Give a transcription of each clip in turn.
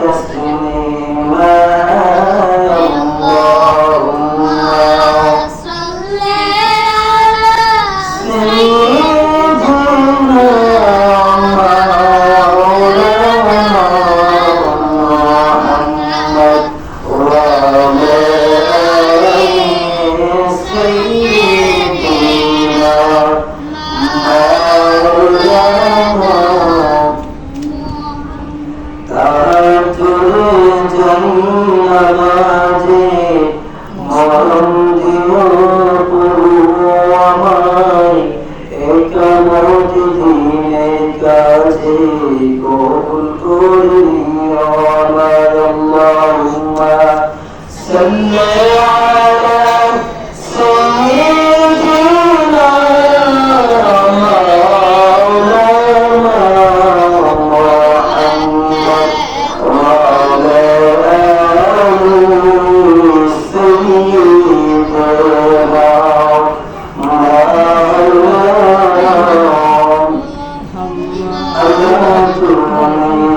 просто не Allah.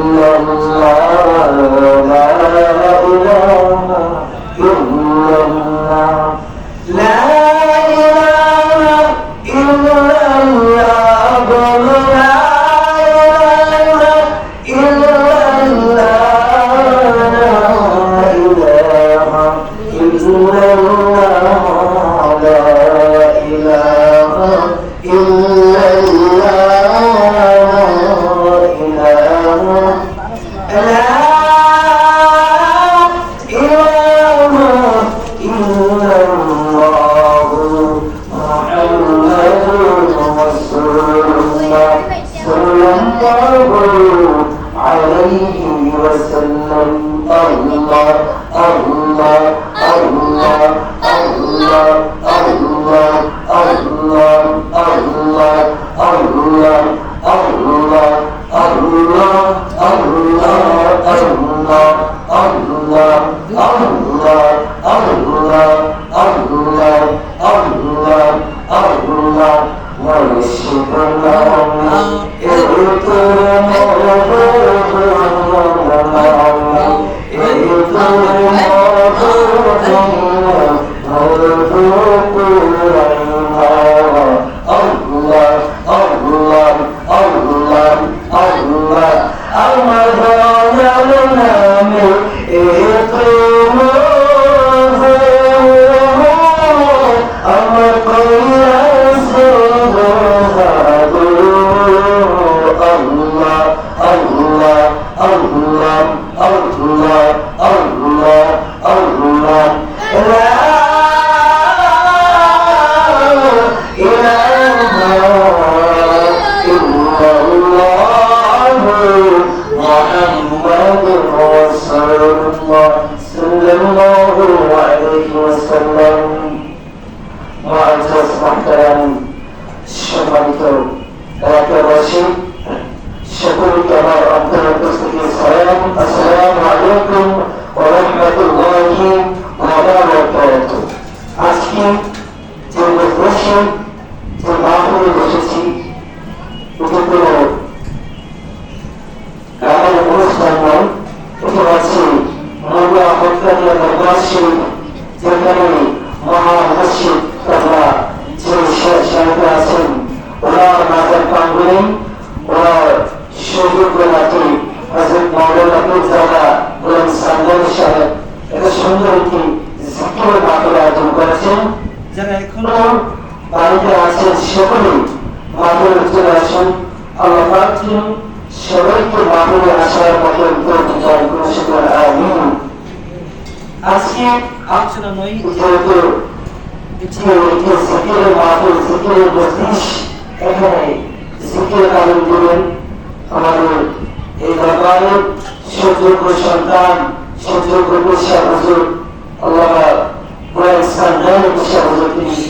ইল্লাল্লাহ Oh. এটা কোনো গ্রামের অনুষ্ঠান নয় এটা হচ্ছে মোল্লা হকারিয়া দরবার শরীফ যেখানে মহামসজিদ তথা যে সাহিত্য আছেন। ওনার মাজার প্রাঙ্গণে ওনার শহীদ গোলাটি হজরত মৌলানা পিরজাদা গোলাম সান্দানি সাহেব এত সুন্দর একটি জিকির মাহফিল আয়োজন করেছেন। যারা এখনও বাড়িতে আছেন সকলেই মাহফিলে চলে আসুন আল্লাহ পাক যেন সবাইকে মাহফিলে আসার মতো তৌফিক দান করুন সকল আমিন আজকে আলোচনা নয় যেহেতু জিকিরের মাহফিল জিকিরের মজলিস এখানে জিকির কালেম দিবেন আমাদের এই দরবারে সুযোগ্য সন্তান সুযোগ্য পেশা হুজুর আল্লাহ ইসলাম হুজুর তিনি।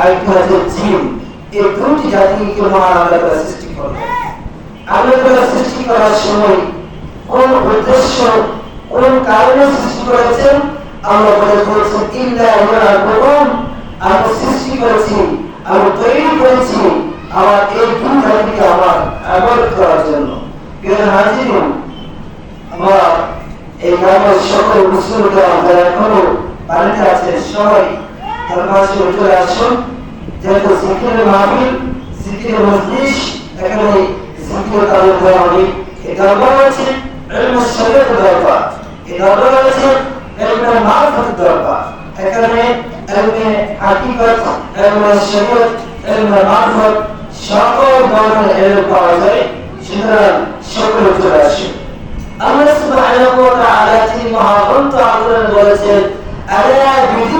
আর জিন এই দুটি জাতিকে মহান আল্লাহ সৃষ্টি করলেন আল্লাহ সৃষ্টি করার সময় কোন উদ্দেশ্য, কোন কারণে সৃষ্টি করেছেন? আমরা বলে বলছেন, ইল্লা ইয়াকুম আমি সৃষ্টি করেছি আমি তৈরি করেছি আমার এই দুই জাতিকে আমার আবাদ করার জন্য। প্রিয় হাজিরিন, আমরা এই গ্রামের সকল মুসলিমকে যারা এখনও বাড়িতে আছে সবাই ধর্মাসী চলে আসুন যেহেতু জিকিরের মাহফিল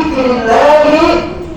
কুলুব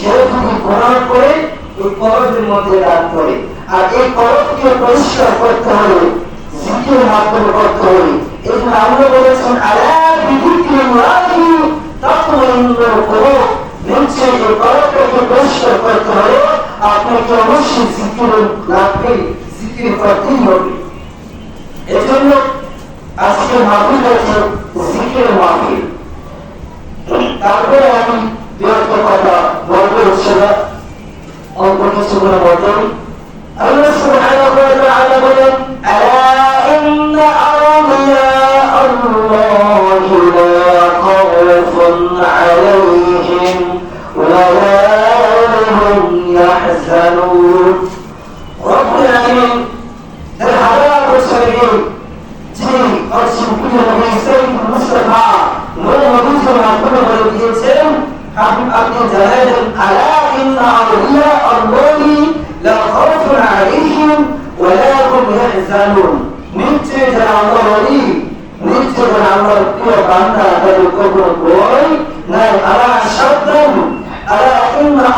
সে যদি গুণা করে, ওই কলমের মধ্যে রাগ করে। আর এই কলমকে পরিষ্কার করতে হলে জিকির মাধ্যমে করতে হবে। এই জন্য আমরা বলেছেন, আলা বিধিক্রিল্লাহি তাতমাইন্নুল কুলুব। নিশ্চয়ই এই কলমটাকে পরিষ্কার হবে তারপরে আমি দু একটা কথা বলব ইনশাআল্লাহ অল্প কিছুক্ষণ মধ্যে আল্লাহ সুবহানাহু ওয়া তাআলা বলেন আলা ইন্না আউলিয়া আল্লাহি লা খাউফুন আলাইহিম ওয়া লা হুম ইয়াহজানুন রব্বুল আলামিন এর হাজার বছর আগে যিনি অসুপ্রিয় নবী সৈয়দ মুস্তাফা নূর নবীর মাধ্যমে বলে দিয়েছেন আপনি আপনি জানালেন আলা ইন্না আউলিয়া আল্লাহি লা খাউফুন আলাইহিম ওয়া লা হুম ইয়াহজানুন নিশ্চয় যারা আল্লাহ ওলি নিশ্চয় যারা আল্লাহর প্রিয় বান্দা তাদের কখনো ভয় নাই আলা শব্দম আলা ইন্না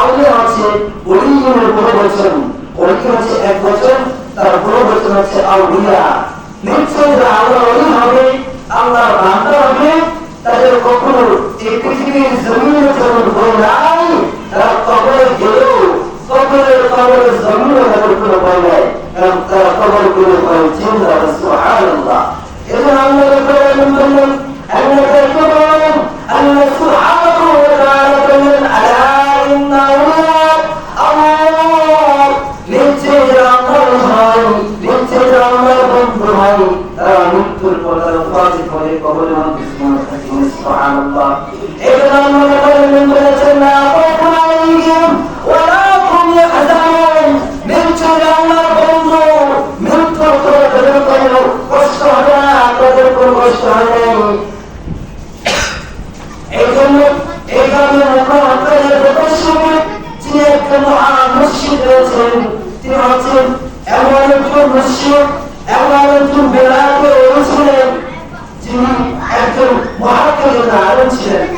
আউলিয়া হচ্ছে ওলিয়ের বড় বচন। ওলি হচ্ছে এক বচন, তার বড় বচন হচ্ছে আউলিয়া। নিশ্চয় আল্লাহ ওলি হবে, আল্লাহর বান্দা হবে, তাদের কখনো এই পৃথিবীর জমিনের জন্য ভয় নাই তারা কবরে গেলেও কবরের কবরের জমিনে তাদের কোনো ভয় নাই, কারণ তারা কবর করে ভয় জিন্দা সুবহানাল্লাহ। আল্লাহ রাব্বুল আলামিন বললেন আল্লাহ মৃত্যু হয় তারা মৃত্যুর পর তারা উপাধি করে কবরে মানুষ সুবহানাল্লাহ। তিনি হচ্ছেন এমন একজন মুশরিক আল্লাহ রসুল বেলাকে আলম ছিলেন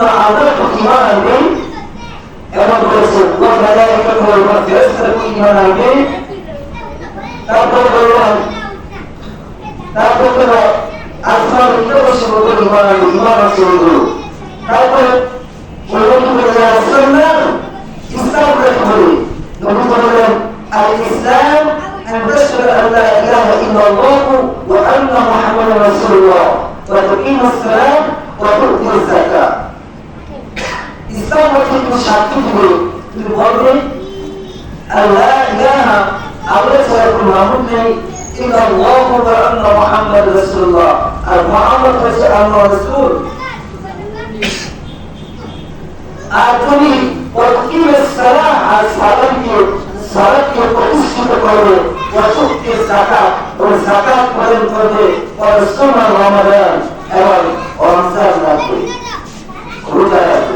تعاطفت إيمانا يمدرس والملائكة والمرض يسلك إيمانا به تقبل تقبل أسرار التبشر بالإيمان إيمان سيقول تقبل ويقول إلى السنة إسلام تقبل نقول الإسلام أن تشهد أن لا إله إلا الله وأن محمدا رسول الله. وتقيم الصلاة وتؤتي الزكاة. ইসলাম হচ্ছে তুমি সাক্ষী দিবে তুমি বলবে আল্লাহ, ইলাহা, আল্লাহ ছাড়া কোনো মাহবুব নেই। ইল্লাল্লাহু ওয়া আন্না মুহাম্মাদ রাসূলুল্লাহ। আর মুহাম্মদ হচ্ছে আল্লাহ এবং রোজা রাখবে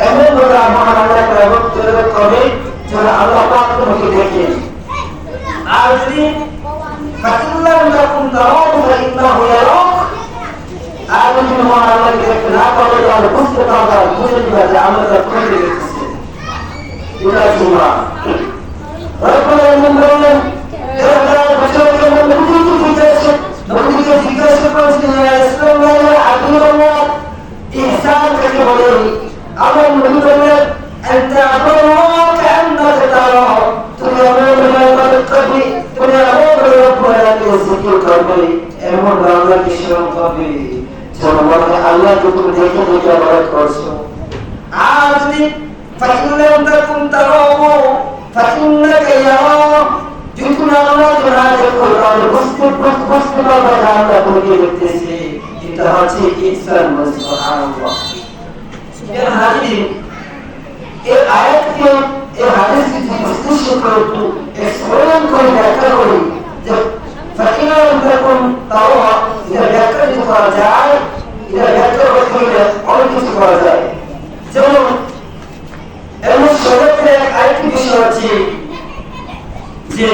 এমন ভাবে আমার আল্লাহকে ইবাদত করবে যেন আল্লাহ পাক তোমাকে দেখেন আর যদি ফাকিল্লাম লাকুম তারাহু ফাইন্নাহু ইয়ারাক আর যদি আমার আল্লাহকে দেখতে না পারো তাহলে বুঝতে পারবা বুঝে নিবা যে আল্লাহ তার দিকে দেখতেছে এটা তোমা রব্বুল আলামিন বললেন এর হাদিস এই আয়াতকে এই হাদিসকে বিশ্লেষণ করে একটু এক্সপ্লেন করে ব্যাখ্যা করি, যে ফাকিনা এরকম তাও এটা ব্যাখ্যা যদি করা যায়, এটা ব্যাখ্যা করতে গেলে অনেক কিছু করা যায়। যেমন, এমন শরীরের এক আরেকটি বিষয় আছে, যে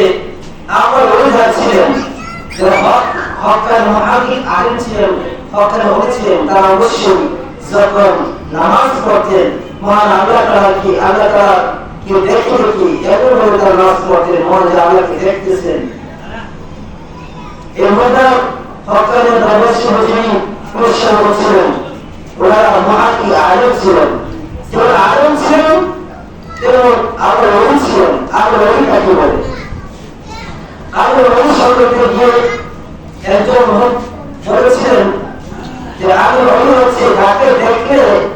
আমার অভিধান ছিলেন, যারা হক হকার মহাকিক আলেম ছিলেন হকার ছিলেন, তারা অবশ্যই যখন নামাজ পড়তেন। মহান আল্লাহ তাআলা কি, আল্লাহ তাআলা কি দেখে দেখি এমন ভাবে তারা নামাজ পড়তেন, মহান আল্লাহকে দেখতেছেন। এর মধ্যে করছিলেন। মহাকি আলেম ছিলেন? যেমন ছিলেন তেমন রবি ছিলেন। রবি বলে? রবি সম্পর্কে গিয়ে একজন বলেছিলেন যে রবি হচ্ছে যাকে দেখলে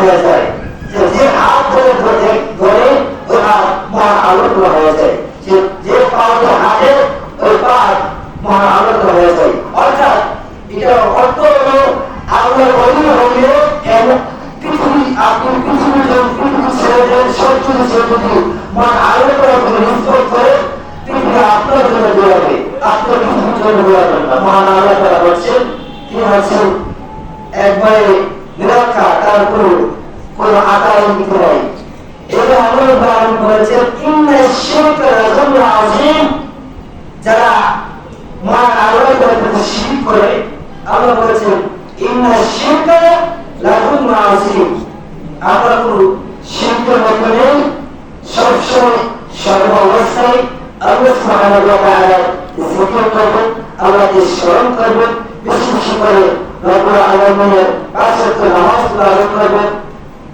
হয়ে যায়। যে হাত ধরে ধরে ওই হাত মহান আলোক হয়ে যায় যে যে পাওয়া হাতে ওই পা মহান আলোক হয়ে যায় অর্থাৎ এটা অর্থ হলো আল্লাহ ওই হলে এমন পৃথিবী আপনি পৃথিবী মন পৃথিবী আপনার জন্য দৌড়াবে আপনার পৃথিবীর জন্য দৌড়াবেন না। মহান আল্লাহ তারা বলছেন, তিনি হচ্ছেন একবারে নিরক্ষা তার কোনো কোনো আকার দিতে নাই। এটা আল্লাহ উদাহরণ বলেছেন, ইন্না শিরকা লাযুল যারা আল্লাহর করে আল্লাহ বলেছেন, ইন্না শিরকা লাহুম আযীম আমরা কোন শিরকের মধ্যে নেই, সবসময় সর্ব অবস্থায় আল্লাহ সুবহানাহু ওয়া তাআলা জিকির করবেন আল্লাহকে স্মরণ করবেন বেশি বেশি করে রব্বুল আলামিনের পাঁচ নামাজ আদায় করবেন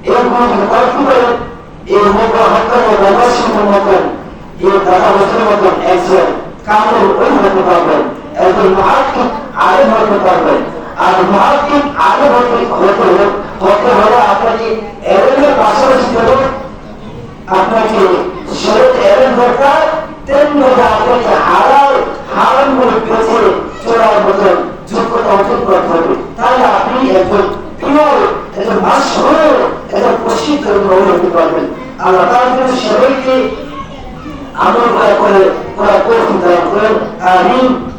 এরকম করতে পারেন এই মতো হত্যা ব্যবসায়ীর মতন, এই দাদা বছরের মতন একজন কামড় ওই হতে পারবেন, একজন মহাত্মিক আলেম হতে পারবেন আর মহাত্মিক আলেম হতে হতে হতে হলে আপনাকে এলেমের পাশাপাশি দেবেন আপনাকে শরীর এলেন দরকার, তেমনি আপনাকে হারাল, হারাম করে বেঁচে চলার মতন যোগ্যতা অর্জন করতে হবে তাহলে আপনি একজন পিওর একজন মাসহর একজন প্রসিদ্ধ হতে পারবেন। আল্লাহ তার জন্য সবাইকে আমল করা করে করা করেন আমিন।